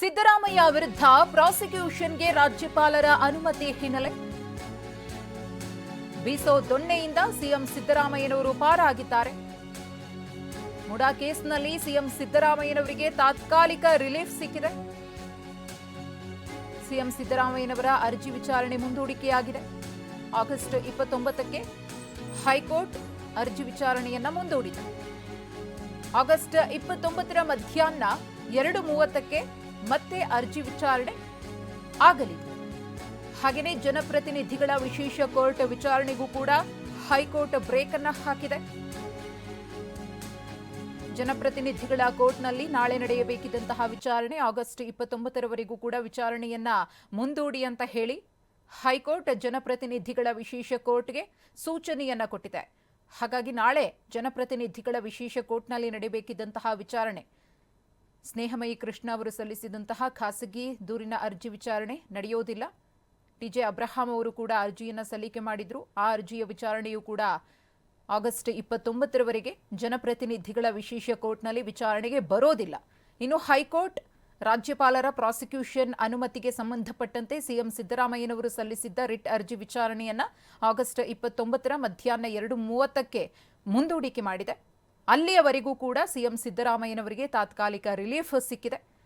ಸಿದ್ದರಾಮಯ್ಯ ವಿರುದ್ಧ ಪ್ರಾಸಿಕ್ಯೂಷನ್ಗೆ ರಾಜ್ಯಪಾಲರ ಅನುಮತಿ ಹಿನ್ನೆಲೆ. ಬೀಸೋ ದೊಣ್ಣೆಯಿಂದ ಸಿಎಂ ಸಿದ್ದರಾಮಯ್ಯನವರು ಪಾರಾಗಿದ್ದಾರೆ. ಮುಡಾ ಕೇಸ್ನಲ್ಲಿ ಸಿಎಂ ಸಿದ್ದರಾಮಯ್ಯನವರಿಗೆ ತಾತ್ಕಾಲಿಕ ರಿಲೀಫ್ ಸಿಕ್ಕಿದೆ. ಸಿಎಂ ಸಿದ್ದರಾಮಯ್ಯನವರ ಅರ್ಜಿ ವಿಚಾರಣೆ ಮುಂದೂಡಿಕೆಯಾಗಿದೆ. ಆಗಸ್ಟ್ ಇಪ್ಪತ್ತೊಂಬತ್ತಕ್ಕೆ ಹೈಕೋರ್ಟ್ ಅರ್ಜಿ ವಿಚಾರಣೆಯನ್ನ ಮುಂದೂಡಿದೆ ಆಗಸ್ಟ್ ಇಪ್ಪತ್ತೊಂಬತ್ತರ ಮಧ್ಯಾಹ್ನ ಎರಡು ಮೂವತ್ತಕ್ಕೆ ಮತ್ತೆ ಅರ್ಜಿ ವಿಚಾರಣೆ ಆಗಲಿದೆ. ಹಾಗೆಯೇ ಜನಪ್ರತಿನಿಧಿಗಳ ವಿಶೇಷ ಕೋರ್ಟ್ ವಿಚಾರಣೆಗೂ ಕೂಡ ಹೈಕೋರ್ಟ್ ಬ್ರೇಕ್ ಅನ್ನ ಹಾಕಿದೆ. ಜನಪ್ರತಿನಿಧಿಗಳ ಕೋರ್ಟ್ನಲ್ಲಿ ನಾಳೆ ನಡೆಯಬೇಕಿದ್ದಂತಹ ವಿಚಾರಣೆ ಆಗಸ್ಟ್ ಇಪ್ಪತ್ತೊಂಬತ್ತರವರೆಗೂ ಕೂಡ ವಿಚಾರಣೆಯನ್ನ ಮುಂದೂಡಿ ಅಂತ ಹೇಳಿ ಹೈಕೋರ್ಟ್ ಜನಪ್ರತಿನಿಧಿಗಳ ವಿಶೇಷ ಕೋರ್ಟ್ಗೆ ಸೂಚನೆಯನ್ನ ಕೊಟ್ಟಿದೆ. ಹಾಗಾಗಿ ನಾಳೆ ಜನಪ್ರತಿನಿಧಿಗಳ ವಿಶೇಷ ಕೋರ್ಟ್ನಲ್ಲಿ ನಡೆಯಬೇಕಿದ್ದಂತಹ ವಿಚಾರಣೆ ಸ್ನೇಹಮಯಿ ಕೃಷ್ಣ ಅವರು ಸಲ್ಲಿಸಿದಂತಹ ಖಾಸಗಿ ದೂರಿನ ಅರ್ಜಿ ವಿಚಾರಣೆ ನಡೆಯೋದಿಲ್ಲ. ಟಿಜೆ ಅಬ್ರಹಾಂ ಅವರು ಕೂಡ ಅರ್ಜಿಯನ್ನು ಸಲ್ಲಿಕೆ ಮಾಡಿದ್ರು. ಆ ಅರ್ಜಿಯ ವಿಚಾರಣೆಯೂ ಕೂಡ ಆಗಸ್ಟ್ ಇಪ್ಪತ್ತೊಂಬತ್ತರವರೆಗೆ ಜನಪ್ರತಿನಿಧಿಗಳ ವಿಶೇಷ ಕೋರ್ಟ್ನಲ್ಲಿ ವಿಚಾರಣೆಗೆ ಬರೋದಿಲ್ಲ. ಇನ್ನು ಹೈಕೋರ್ಟ್ ರಾಜ್ಯಪಾಲರ ಪ್ರಾಸಿಕ್ಯೂಷನ್ ಅನುಮತಿಗೆ ಸಂಬಂಧಪಟ್ಟಂತೆ ಸಿಎಂ ಸಿದ್ದರಾಮಯ್ಯನವರು ಸಲ್ಲಿಸಿದ್ದ ರಿಟ್ ಅರ್ಜಿ ವಿಚಾರಣೆಯನ್ನು ಆಗಸ್ಟ್ ಇಪ್ಪತ್ತೊಂಬತ್ತರ ಮಧ್ಯಾಹ್ನ ಎರಡು ಮೂವತ್ತಕ್ಕೆ ಮುಂದೂಡಿಕೆ ಮಾಡಿದೆ. ಅಲ್ಲಿಯವರೆಗೂ ಕೂಡ ಸಿಎಂ ಸಿದ್ದರಾಮಯ್ಯನವರಿಗೆ ತಾತ್ಕಾಲಿಕ ರಿಲೀಫ್ ಸಿಕ್ಕಿದೆ.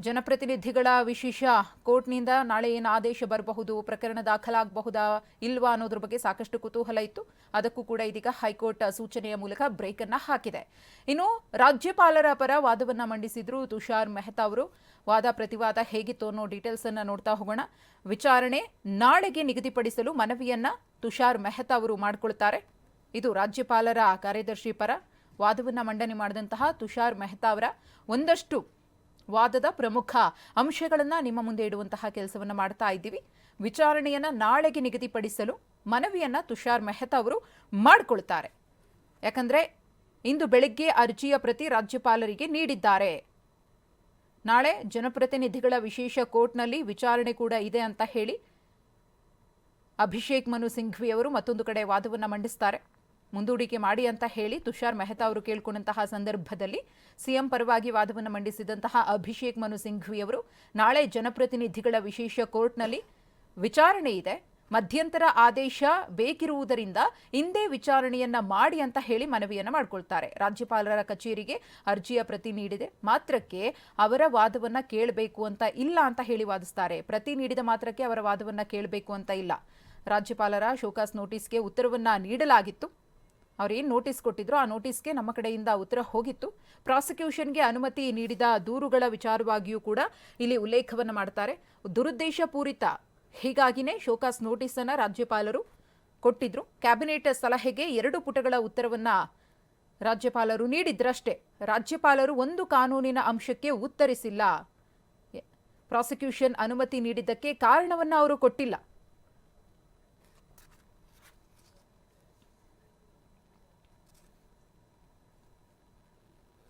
ಜನಪ್ರತಿನಿಧಿಗಳ ವಿಶೇಷ ಕೋರ್ಟ್ನಿಂದ ನಾಳೆ ಏನು ಆದೇಶ ಬರಬಹುದು, ಪ್ರಕರಣ ದಾಖಲಾಗಬಹುದಾ ಇಲ್ವಾ ಅನ್ನೋದ್ರ ಬಗ್ಗೆ ಸಾಕಷ್ಟು ಕುತೂಹಲ ಇತ್ತು. ಅದಕ್ಕೂ ಕೂಡ ಇದೀಗ ಹೈಕೋರ್ಟ್ ಸೂಚನೆಯ ಮೂಲಕ ಬ್ರೇಕ್ ಅನ್ನ ಹಾಕಿದೆ. ಇನ್ನು ರಾಜ್ಯಪಾಲರ ಪರ ವಾದವನ್ನ ಮಂಡಿಸಿದ್ರು ತುಷಾರ್ ಮೆಹ್ತಾ ಅವರು. ವಾದ ಪ್ರತಿವಾದ ಹೇಗಿತ್ತು ಅನ್ನೋ ಡೀಟೇಲ್ಸ್ ಅನ್ನ ನೋಡ್ತಾ ಹೋಗೋಣ. ವಿಚಾರಣೆ ನಾಳೆಗೆ ನಿಗದಿಪಡಿಸಲು ಮನವಿಯನ್ನ ತುಷಾರ್ ಮೆಹ್ತಾ ಅವರು ಮಾಡಿಕೊಳ್ತಾರೆ. ಇದು ರಾಜ್ಯಪಾಲರ ಕಾರ್ಯದರ್ಶಿ ಪರ ವಾದವನ್ನು ಮಂಡನೆ ಮಾಡಿದಂತಹ ತುಷಾರ್ ಮೆಹ್ತಾ ಅವರ ಒಂದಷ್ಟು ವಾದದ ಪ್ರಮುಖ ಅಂಶಗಳನ್ನು ನಿಮ್ಮ ಮುಂದೆ ಇಡುವಂತಹ ಕೆಲಸವನ್ನು ಮಾಡ್ತಾ ಇದ್ದೀವಿ. ವಿಚಾರಣೆಯನ್ನ ನಾಳೆಗೆ ನಿಗದಿಪಡಿಸಲು ಮನವಿಯನ್ನು ತುಷಾರ್ ಮೆಹ್ತಾ ಅವರು ಮಾಡಿಕೊಳ್ತಾರೆ. ಯಾಕಂದ್ರೆ ಇಂದು ಬೆಳಗ್ಗೆ ಅರ್ಜಿಯ ಪ್ರತಿ ರಾಜ್ಯಪಾಲರಿಗೆ ನೀಡಿದ್ದಾರೆ. ನಾಳೆ ಜನಪ್ರತಿನಿಧಿಗಳ ವಿಶೇಷ ಕೋರ್ಟ್ನಲ್ಲಿ ವಿಚಾರಣೆ ಕೂಡ ಇದೆ ಅಂತ ಹೇಳಿ ಅಭಿಷೇಕ್ ಮನು ಸಿಂಘ್ವಿ ಅವರು ಮತ್ತೊಂದು ಕಡೆ ವಾದವನ್ನು ಮಂಡಿಸ್ತಾರೆ. ಮುಂದೂಡಿಕೆ ಮಾಡಿ ಅಂತ ಹೇಳಿ ತುಷಾರ್ ಮೆಹ್ತಾ ಅವರು ಕೇಳಿಕೊಂಡಂತಹ ಸಂದರ್ಭದಲ್ಲಿ ಸಿಎಂ ಪರವಾಗಿ ವಾದವನ್ನು ಮಂಡಿಸಿದಂತಹ ಅಭಿಷೇಕ್ ಮನು ಸಿಂಘ್ವಿ ಅವರು ನಾಳೆ ಜನಪ್ರತಿನಿಧಿಗಳ ವಿಶೇಷ ಕೋರ್ಟ್ನಲ್ಲಿ ವಿಚಾರಣೆ ಇದೆ. ಮಧ್ಯಂತರ ಆದೇಶ ಬೇಕಿರುವುದರಿಂದ ಇಂದೇ ವಿಚಾರಣೆಯನ್ನ ಮಾಡಿ ಅಂತ ಹೇಳಿ ಮನವಿಯನ್ನ ಮಾಡ್ಕೊಳ್ತಾರೆ. ರಾಜ್ಯಪಾಲರ ಕಚೇರಿಗೆ ಅರ್ಜಿಯ ಪ್ರತಿ ನೀಡಿದೆ. ಮಾತ್ರಕ್ಕೆ ಅವರ ವಾದವನ್ನ ಕೇಳಬೇಕು ಅಂತ ಇಲ್ಲ ಅಂತ ಹೇಳಿ ವಾದಿಸ್ತಾರೆ. ಪ್ರತಿ ನೀಡಿದ ಮಾತ್ರಕ್ಕೆ ಅವರ ವಾದವನ್ನ ಕೇಳಬೇಕು ಅಂತ ಇಲ್ಲ. ರಾಜ್ಯಪಾಲರ ಶೋಕಾಸ್ ನೋಟಿಸ್ಗೆ ಉತ್ತರವನ್ನ ನೀಡಲಾಗಿತ್ತು. ಅವ್ರೇನು ನೋಟಿಸ್ ಕೊಟ್ಟಿದ್ರು ಆ ನೋಟಿಸ್ಗೆ ನಮ್ಮ ಕಡೆಯಿಂದ ಉತ್ತರ ಹೋಗಿತ್ತು. ಪ್ರಾಸಿಕ್ಯೂಷನ್ಗೆ ಅನುಮತಿ ನೀಡಿದ ದೂರುಗಳ ವಿಚಾರವಾಗಿಯೂ ಕೂಡ ಇಲ್ಲಿ ಉಲ್ಲೇಖವನ್ನು ಮಾಡ್ತಾರೆ. ದುರುದ್ದೇಶಪೂರಿತ ಹೀಗಾಗಿನೇ ಶೋಕಾಸ್ ನೋಟಿಸ್ ಅನ್ನ ರಾಜ್ಯಪಾಲರು ಕೊಟ್ಟಿದ್ರು. ಕ್ಯಾಬಿನೆಟ್ ಸಲಹೆಗೆ ಎರಡು ಪುಟಗಳ ಉತ್ತರವನ್ನ ರಾಜ್ಯಪಾಲರು ನೀಡಿದ್ರಷ್ಟೇ. ರಾಜ್ಯಪಾಲರು ಒಂದು ಕಾನೂನಿನ ಅಂಶಕ್ಕೆ ಉತ್ತರಿಸಿಲ್ಲ. ಪ್ರಾಸಿಕ್ಯೂಷನ್ ಅನುಮತಿ ನೀಡಿದ್ದಕ್ಕೆ ಕಾರಣವನ್ನ ಅವರು ಕೊಟ್ಟಿಲ್ಲ.